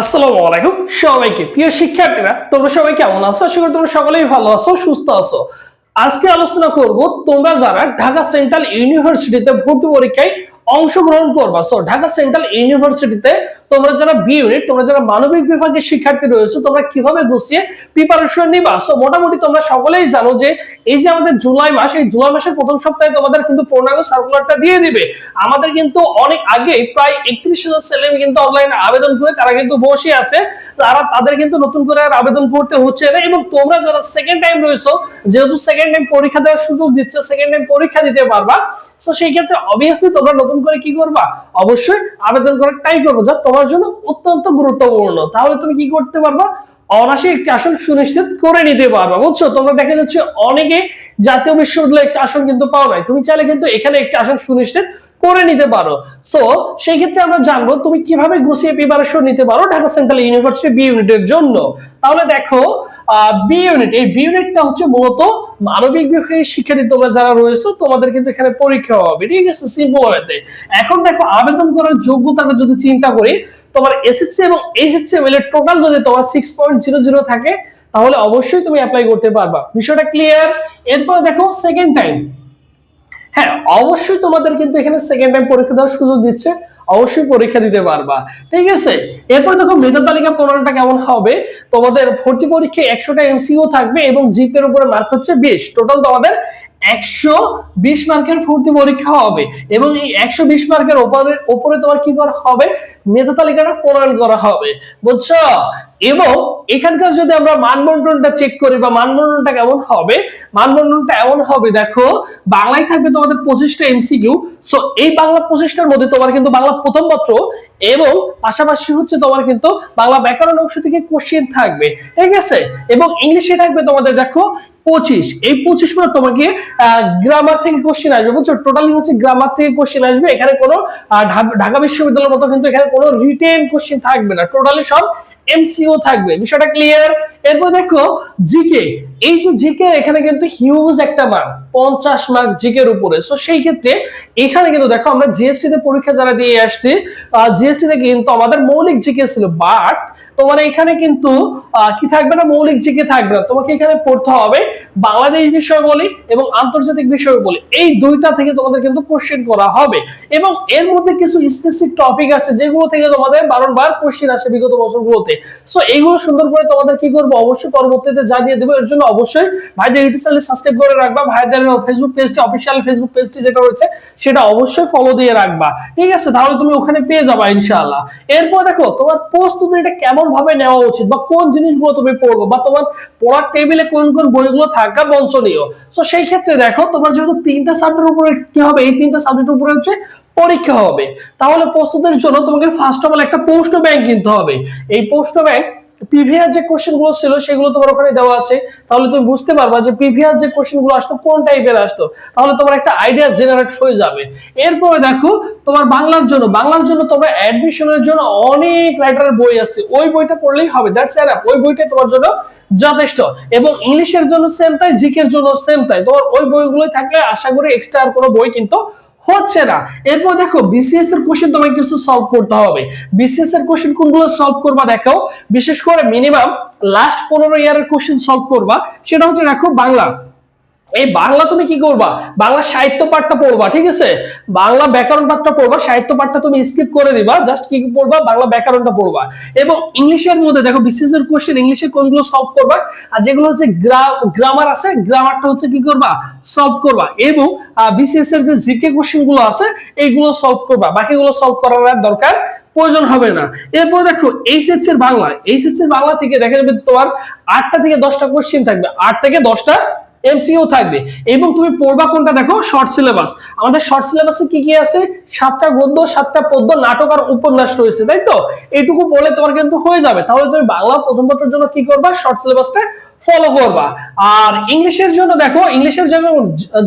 আসসালামু আলাইকুম। সবাইকে প্রিয় শিক্ষার্থীরা, তোমরা সবাই কেমন আছো? আশা করি তোমরা সকলেই ভালো আছো, সুস্থ আছো। আজকে আলোচনা করব তোমরা যারা ঢাকা সেন্ট্রাল ইউনিভার্সিটিতে ভর্তি পরীক্ষায় অংশগ্রহণ করবা। সো ঢাকা সেন্ট্রাল ইউনিভার্সিটিতে তোমরা যারা বি ইউনিট তোমরা যারা মানবিক বিভাগের শিক্ষার্থী রয়েছে, তোমরা কীভাবে গুছিয়ে প্রিপারেশন নিবা? সো মোটামুটি তোমরা সকলেই জানো যে এই যে আমাদের জুলাই মাস, এই জুলাই মাসের প্রথম সপ্তাহে তোমাদের কিন্তু পূর্ণাঙ্গ সার্কুলারটা দিয়ে দিবে। আমাদের কিন্তু অনেক আগে প্রায় একত্রিশ হাজার ছেলে কিন্তু অনলাইনে আবেদন করে তারা কিন্তু বসে আছে। তারা, তাদের কিন্তু নতুন করে আর আবেদন করতে হচ্ছে না এবং তোমরা যারা সেকেন্ড টাইম রয়েছো, যেহেতু সেকেন্ড টাইম পরীক্ষা দেওয়ার সুযোগ দিচ্ছে সেকেন্ড টাইম পরীক্ষা দিতে পারবা। সো সেই ক্ষেত্রে অবভিয়াসলি তোমরা নতুন করে কি করবা? অবশ্যই আবেদন করে ট্রাই করব যা তোমার জন্য অত্যন্ত গুরুত্বপূর্ণ। তাহলে তুমি কি করতে পারবা? অনাসে একটি আসন সুনিশ্চিত করে নিতে পারবা, বুঝছ? তোমরা দেখা যাচ্ছে অনেকে জাতীয় বিশ্ববিদ্যালয়ে একটি আসন কিন্তু পাও নাই। তুমি চাইলে কিন্তু এখানে একটি আসন সুনিশ্চিত করে নিতে পারো। সো সেই ক্ষেত্রে আমরা জানব তুমি কীভাবে গুছিয়ে প্রিপারেশন নিতে পারো ঢাকা সেন্ট্রাল ইউনিভার্সিটি বি ইউনিটের জন্য। তাহলে দেখো বি ইউনিট এই বি ইউনিটটা হচ্ছে মূলত মানবিক বিভাগের শিক্ষার্থী তোমরা যারা রয়েছে, তোমাদের কিন্তু এখানে পরীক্ষা হবে। ঠিক আছে? সিম্পল ওয়েতে এখন দেখো, আবেদন করার যোগ্যতাটা যদি চিন্তা করি, তোমার এসএসসি এবং এইচএসসি মিলে টোটাল যদি তোমার সিক্স পয়েন্ট জিরো জিরো থাকে, তাহলে অবশ্যই তুমি অ্যাপ্লাই করতে পারবা। বিষয়টা ক্লিয়ার এরপর দেখো সেকেন্ড টাইম হ্যাঁ অবশ্যই তোমাদের কিন্তু এখানে সেকেন্ড টাইম পরীক্ষা দেওয়ার সুযোগ দিচ্ছে। অবশ্যই পরীক্ষা দিতে পারবা। ঠিক আছে? এরপর দেখো মেধা তালিকা পনেরোটা কেমন হবে? তোমাদের ভর্তি পরীক্ষায় একশোটা এমসিও থাকবে এবং জিপের উপরে মার্ক হচ্ছে বিশ। টোটাল তোমাদের একশো বিশ মার্কের ভর্তি পরীক্ষা হবে এবং এই একশো বিশ মার্কের উপরে উপরে তোমার কি করা হবে? মেধা তালিকাটা প্রণয়ন করা হবে। এবং এখানকার যদি আমরা চেক করি বা কেমন হবে? এমন হবে, দেখো, বাংলায় থাকবে তোমাদের পঁচিশটা এমসিকিউ সো এই বাংলা পঁচিশটার মধ্যে তোমার কিন্তু বাংলা প্রথম পত্র এবং পাশাপাশি হচ্ছে তোমার কিন্তু বাংলা ব্যাকরণ অংশ থেকে কোশ্চেন থাকবে, ঠিক আছে? এবং ইংলিশে থাকবে তোমাদের, দেখো পঁচিশ। এই পঁচিশ মানে তোমাকে গ্রামার থেকে কোশ্চেন আসবে, বুঝছ? টোটালি হচ্ছে গ্রামার থেকে কোশ্চেন আসবে। এখানে কোনো ঢাকা বিশ্ববিদ্যালয়ের মতো কিন্তু এখানে কোনো রিটেন কোশ্চেন থাকবে না। টোটালি সব এমসিও থাকবে। বিষয়টা ক্লিয়ার এরপর দেখো জিকে এই যে জিকে এখানে কিন্তু হিউজ একটা মার্ক পঞ্চাশ মার্ক জিকের উপরে। সো সেই ক্ষেত্রে এখানে কিন্তু দেখো, আমরা জিএসটি তে পরীক্ষা যারা দিয়ে আসছি জিএসটি তে কিন্তু আমাদের মৌলিক জিকে ছিল। বাট তোমার এখানে কিন্তু কি থাকবে না? মৌলিক জিকে থাকবে না। তোমাকে এখানে পড়তে হবে বাংলাদেশ বিষয় বলি এবং আন্তর্জাতিক বিষয় বলি। এই দুইটা থেকে তোমাদের কিন্তু কোশ্চেন করা হবে। এবং এর মধ্যে কিছু স্পেসিফিক টপিক আছে, যেগুলো থেকে তোমাদের বারংবার কোশ্চেন আসে বিগত বছরগুলোতে। সো এইগুলো সুন্দর করে তোমাদের কি করব? অবশ্যই পরবর্তীতে জানিয়ে দেবো। এর জন্য অবশ্যই ভাইদের ইউটিউব চ্যানেল সাবস্ক্রাইব করে রাখবা। ভাইদের ফেসবুক পেজটি অফিসিয়াল ফেসবুক পেজটি যেটা রয়েছে, সেটা অবশ্যই ফলো দিয়ে রাখবা। ঠিক আছে? তাহলে তুমি ওখানে পেয়ে যাবা, ইনশাআল্লাহ। এরপর দেখো, তোমার প্রস্তুতিটা কেমন ভাবে নেওয়া উচিত? বা কোন জিনিসগুলো তুমি পড়ব? বা তোমার পড়ার টেবিলে কোন কোন বইগুলো থাকা বঞ্চনীয়? সো সেই ক্ষেত্রে দেখো, তোমার যেহেতু তিনটা সাবজেক্টের উপরে কি হবে? এই তিনটা সাবজেক্টের উপরে হচ্ছে পরীক্ষা হবে। তাহলে প্রস্তুতির জন্য তোমাকে ফার্স্ট অফ অল একটা পোস্ট ব্যাংক কিনতে হবে। এই পোস্ট ব্যাংক প্রিভিয়াস যে কোশ্চেনগুলো ছিল সেগুলো তোমার ওখানে দেওয়া আছে। তাহলে তুমি বুঝতে পারবা যে প্রিভিয়াস যে কোশ্চেনগুলো আসতো, কোন টাইপের আসতো? তাহলে তোমার একটা আইডিয়া জেনারেট হয়ে যাবে। এরপরে দেখো, তোমার বাংলার জন্য বাংলার জন্য তোমার অ্যাডমিশনের জন্য অনেক রাইটারের বই আছে। ওই বইটা পড়লেই হবে। দ্যাটস এনাফ ওই বইটা তোমার জন্য যথেষ্ট। এবং ইংলিশের জন্য সেম তাই জিকের জন্য সেম তাই। তোমার ওই বইগুলোই থাকলে আশা করি এক্সট্রা আর কোনো বই কিন্তু হচ্ছে না। এরপর দেখো বিসিএস এর কোশ্চেন তোমাকে কিছু সলভ করতে হবে। বিসিএস এর কোশ্চেন কোনগুলো সলভ করবা দেখো। বিশেষ করে মিনিমাম লাস্ট পনেরো ইয়ারের কোশ্চেন সলভ করবা। সেটা হচ্ছে দেখো বাংলা। এই বাংলা তুমি কি করবা? বাংলা সাহিত্য পাঠটা পড়বা, ঠিক আছে? বাংলা ব্যাকরণ পাঠটা পড়বা, সাহিত্য পাঠটা তুমি স্কিপ করে দিবা জাস্ট কি পড়বা? বাংলা ব্যাকরণটা পড়বা। এবং ইংলিশের মধ্যে দেখো বিসিএস এর কোশ্চেন ইংলিশে কোনগুলো সলভ করবা? আর যেগুলো হচ্ছে গ্রামার আছে গ্রামারটা হচ্ছে কি করবা? সলভ করবা। এবং বিসিএস এর যে জিকে কোশ্চেনগুলো আছে, এইগুলো সলভ করবা। বাকিগুলো সলভ করার দরকার প্রয়োজন হবে না। এরপর দেখো এইচএস এর বাংলা। এইচএস এর বাংলা থেকে দেখা যাবে তোমার আটটা থেকে দশটা কোশ্চেন থাকবে। আট থেকে দশটা এমসিও থাকবে। এবং তুমি পড়বা কোনটা দেখো? শর্ট সিলেবাস আমাদের শর্ট সিলেবাসে কি কি আছে? সাতটা গদ্য, সাতটা পদ্য, নাটক আর উপন্যাস রয়েছে, তাই তো? এইটুকু পড়লে তোমার কিন্তু হয়ে যাবে। তাহলে তুমি বাংলা প্রথম পত্রের জন্য কি করবা? শর্ট সিলেবাসটা ফলো করবা। আর ইংলিশের জন্য দেখো, ইংলিশের জন্য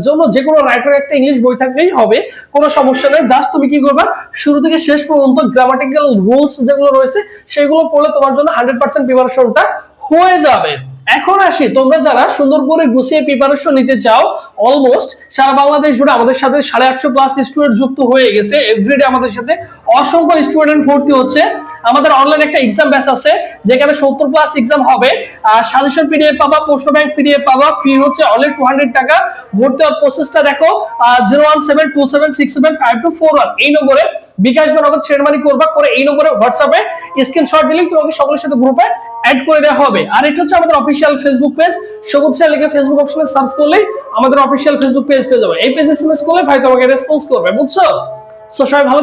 জন্য যে কোনো রাইটার একটা ইংলিশ বই থাকলেই হবে, কোনো সমস্যা নেই। জাস্ট তুমি কি করবা? শুরু থেকে শেষ পর্যন্ত গ্রামাটিক্যাল রুলস যেগুলো রয়েছে, সেগুলো পড়লে তোমার জন্য হান্ড্রেড পার্সেন্ট প্রিপারেশনটা হয়ে যাবে। এখন আসি, তোমরা যারা সুন্দর করে গুছিয়ে প্রিপারেশন নিতে চাও অলমোস্ট সারা বাংলাদেশ জুড়ে আমাদের সাথে সাড়ে আটশো প্লাস স্টুডেন্ট যুক্ত হয়ে গেছে। এভরিডে আমাদের সাথে অসংখ্য স্টুডেন্ট ভর্তি হচ্ছে। আমাদের অনলাইন একটা এক্সাম ব্যাচ আছে, যেখানে সত্তর প্লাস এক্সাম হবে। আর সাজেশন পিডিএফ পাবা পোস্ট ব্যাংক পিডিএফ পাবা ফি হচ্ছে অনলি টু হান্ড্রেড টাকা। ভর্তি হওয়ার প্রসেসটা দেখো zero one seven two seven six seven five two four one এই নম্বরে বিকাশ বা নগদ ছেড়ে মানি করবা, করে এই নম্বরে হোয়াটসঅ্যাপে স্ক্রিনশট দিলেই তোমাকে সকলের সাথে গ্রুপে অ্যাড করে দেওয়া হবে। আর এটা হচ্ছে আমাদের official Facebook page Sobuj sir লিখে ফেসবুক অপশনে সার্চ করলেই আমাদের অফিসিয়াল ফেসবুক পেজ পেয়ে যাবে। এই পেজ এস করলে ভাই তোমাকে রেসপন্স করবে, বুঝছ? সো সবাই ভালো।